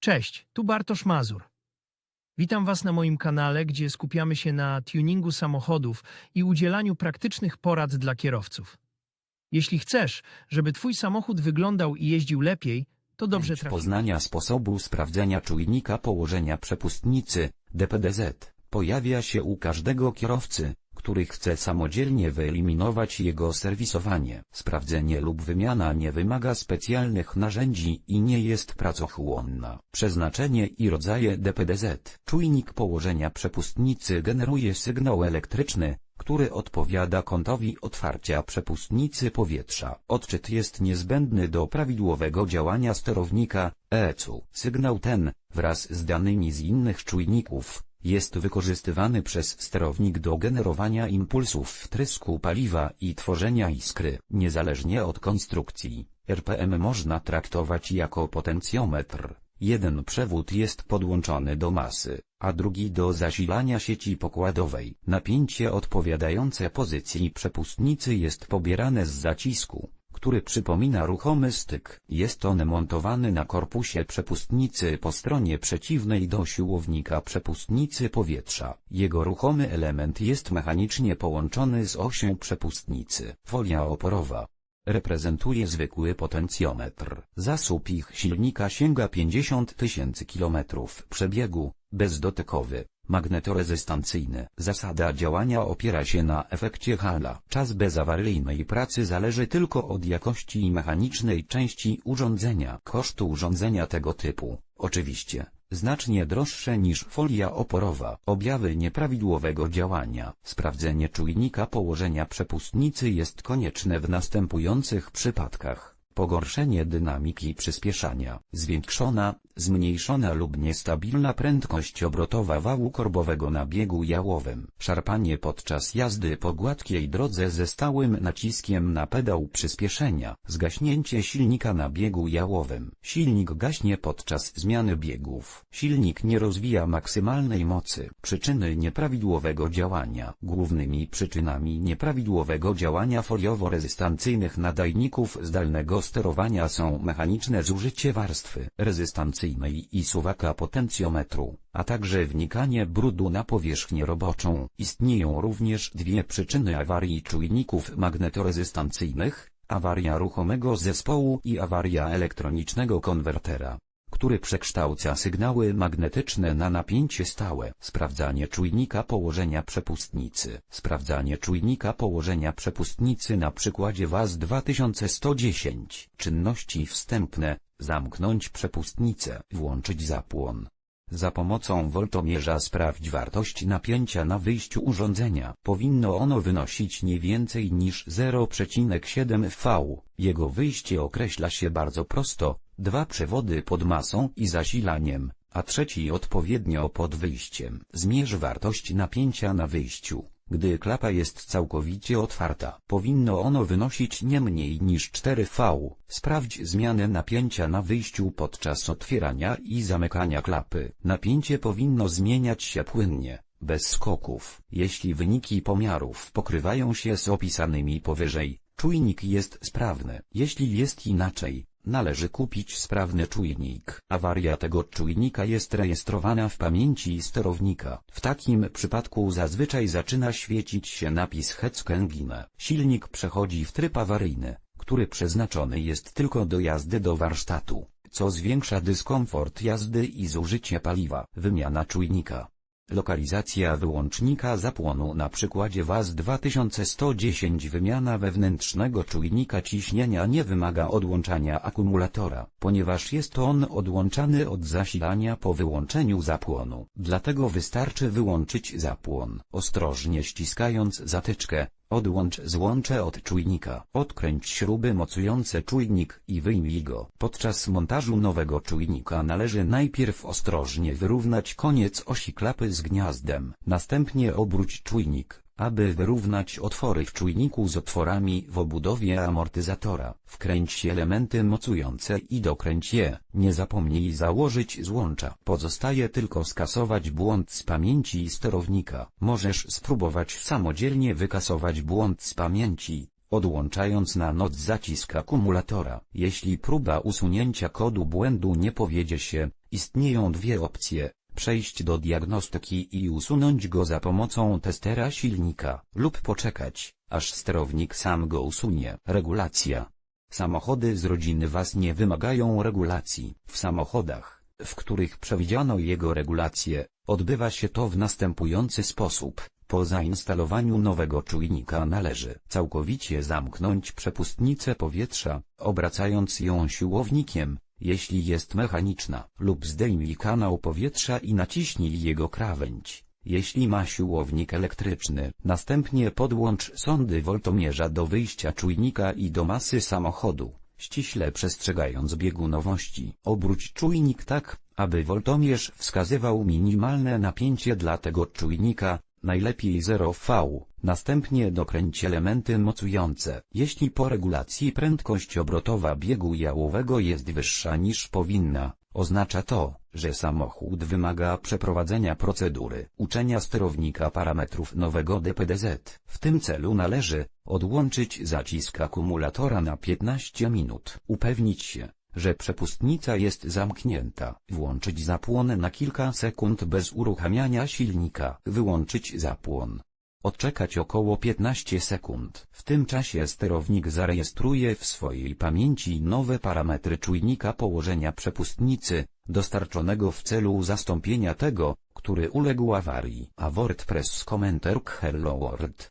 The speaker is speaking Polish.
Cześć, tu Bartosz Mazur. Witam Was na moim kanale, gdzie skupiamy się na tuningu samochodów i udzielaniu praktycznych porad dla kierowców. Jeśli chcesz, żeby Twój samochód wyglądał i jeździł lepiej, to dobrze trafiłeś. poznania sposobu sprawdzenia czujnika położenia przepustnicy, DPDZ, pojawia się u każdego kierowcy, który chce samodzielnie wyeliminować jego serwisowanie. Sprawdzenie lub wymiana nie wymaga specjalnych narzędzi i nie jest pracochłonna. Przeznaczenie i rodzaje DPDZ. Czujnik położenia przepustnicy generuje sygnał elektryczny, który odpowiada kątowi otwarcia przepustnicy powietrza. Odczyt jest niezbędny do prawidłowego działania sterownika, ECU. Sygnał ten, wraz z danymi z innych czujników, jest wykorzystywany przez sterownik do generowania impulsów wtrysku paliwa i tworzenia iskry. Niezależnie od konstrukcji, RPM można traktować jako potencjometr. Jeden przewód jest podłączony do masy, a drugi do zasilania sieci pokładowej. Napięcie odpowiadające pozycji przepustnicy jest pobierane z zacisku, który przypomina ruchomy styk. Jest on montowany na korpusie przepustnicy po stronie przeciwnej do siłownika przepustnicy powietrza. Jego ruchomy element jest mechanicznie połączony z osią przepustnicy. Folia oporowa reprezentuje zwykły potencjometr. Zasób ich silnika sięga 50 tysięcy kilometrów przebiegu, bezdotykowy, magnetorezystancyjny. Zasada działania opiera się na efekcie Halla. Czas bezawaryjnej pracy zależy tylko od jakości mechanicznej części urządzenia. Kosztu urządzenia tego typu, oczywiście, znacznie droższe niż folia oporowa. Objawy nieprawidłowego działania. Sprawdzenie czujnika położenia przepustnicy jest konieczne w następujących przypadkach. Pogorszenie dynamiki przyspieszania, zwiększona, zmniejszona lub niestabilna prędkość obrotowa wału korbowego na biegu jałowym, szarpanie podczas jazdy po gładkiej drodze ze stałym naciskiem na pedał przyspieszenia, zgaśnięcie silnika na biegu jałowym, silnik gaśnie podczas zmiany biegów, silnik nie rozwija maksymalnej mocy, przyczyny nieprawidłowego działania. Głównymi przyczynami nieprawidłowego działania foliowo-rezystancyjnych nadajników zdalnego sterowania są mechaniczne zużycie warstwy rezystancyjnej i suwaka potencjometru, a także wnikanie brudu na powierzchnię roboczą. Istnieją również dwie przyczyny awarii czujników magnetorezystancyjnych, awaria ruchomego zespołu i awaria elektronicznego konwertera który przekształca sygnały magnetyczne na napięcie stałe. Sprawdzanie czujnika położenia przepustnicy. Sprawdzanie czujnika położenia przepustnicy na przykładzie WAZ 2110. Czynności wstępne. Zamknąć przepustnicę. Włączyć zapłon. Za pomocą woltomierza sprawdź wartość napięcia na wyjściu urządzenia. Powinno ono wynosić nie więcej niż 0,7 V. Jego wyjście określa się bardzo prosto. Dwa przewody pod masą i zasilaniem, a trzeci odpowiednio pod wyjściem. Zmierz wartość napięcia na wyjściu. Gdy klapa jest całkowicie otwarta, powinno ono wynosić nie mniej niż 4 V. Sprawdź zmianę napięcia na wyjściu podczas otwierania i zamykania klapy. Napięcie powinno zmieniać się płynnie, bez skoków. Jeśli wyniki pomiarów pokrywają się z opisanymi powyżej, czujnik jest sprawny. Jeśli jest inaczej, Należy kupić sprawny czujnik. Awaria tego czujnika jest rejestrowana w pamięci sterownika. W takim przypadku zazwyczaj zaczyna świecić się napis Hetzkengine. Silnik przechodzi w tryb awaryjny, który przeznaczony jest tylko do jazdy do warsztatu, co zwiększa dyskomfort jazdy i zużycie paliwa. Wymiana czujnika. Lokalizacja wyłącznika zapłonu na przykładzie WAZ 2110 Wymiana wewnętrznego czujnika ciśnienia nie wymaga odłączania akumulatora, ponieważ jest on odłączany od zasilania po wyłączeniu zapłonu. Dlatego wystarczy wyłączyć zapłon. Ostrożnie ściskając zatyczkę, Odłącz złącze od czujnika. Odkręć śruby mocujące czujnik i wyjmij go. Podczas montażu nowego czujnika należy najpierw ostrożnie wyrównać koniec osi klapy z gniazdem. Następnie obróć czujnik, aby wyrównać otwory w czujniku z otworami w obudowie amortyzatora. Wkręć elementy mocujące i dokręć je. Nie zapomnij założyć złącza. Pozostaje tylko skasować błąd z pamięci sterownika. Możesz spróbować samodzielnie wykasować błąd z pamięci, odłączając na noc zacisk akumulatora. Jeśli próba usunięcia kodu błędu nie powiedzie się, Istnieją dwie opcje, przejść do diagnostyki i usunąć go za pomocą testera silnika, lub poczekać, aż sterownik sam go usunie. Regulacja. Samochody z rodziny Was nie wymagają regulacji. W samochodach, w których przewidziano jego regulację, odbywa się to w następujący sposób. Po zainstalowaniu nowego czujnika należy całkowicie zamknąć przepustnicę powietrza, obracając ją siłownikiem, jeśli jest mechaniczna, lub zdejmij kanał powietrza i naciśnij jego krawędź. Jeśli ma siłownik elektryczny, następnie podłącz sondy woltomierza do wyjścia czujnika i do masy samochodu, ściśle przestrzegając biegunowości. Obróć czujnik tak, aby woltomierz wskazywał minimalne napięcie dla tego czujnika, najlepiej 0V. Następnie dokręć elementy mocujące. Jeśli po regulacji prędkość obrotowa biegu jałowego jest wyższa niż powinna, oznacza to, że samochód wymaga przeprowadzenia procedury uczenia sterownika parametrów nowego DPDZ. W tym celu należy odłączyć zacisk akumulatora na 15 minut. Upewnić się, że przepustnica jest zamknięta. Włączyć zapłon na kilka sekund bez uruchamiania silnika. Wyłączyć zapłon. Odczekać około 15 sekund. W tym czasie sterownik zarejestruje w swojej pamięci nowe parametry czujnika położenia przepustnicy, dostarczonego w celu zastąpienia tego, który uległ awarii. A WordPress Commenter Hello World.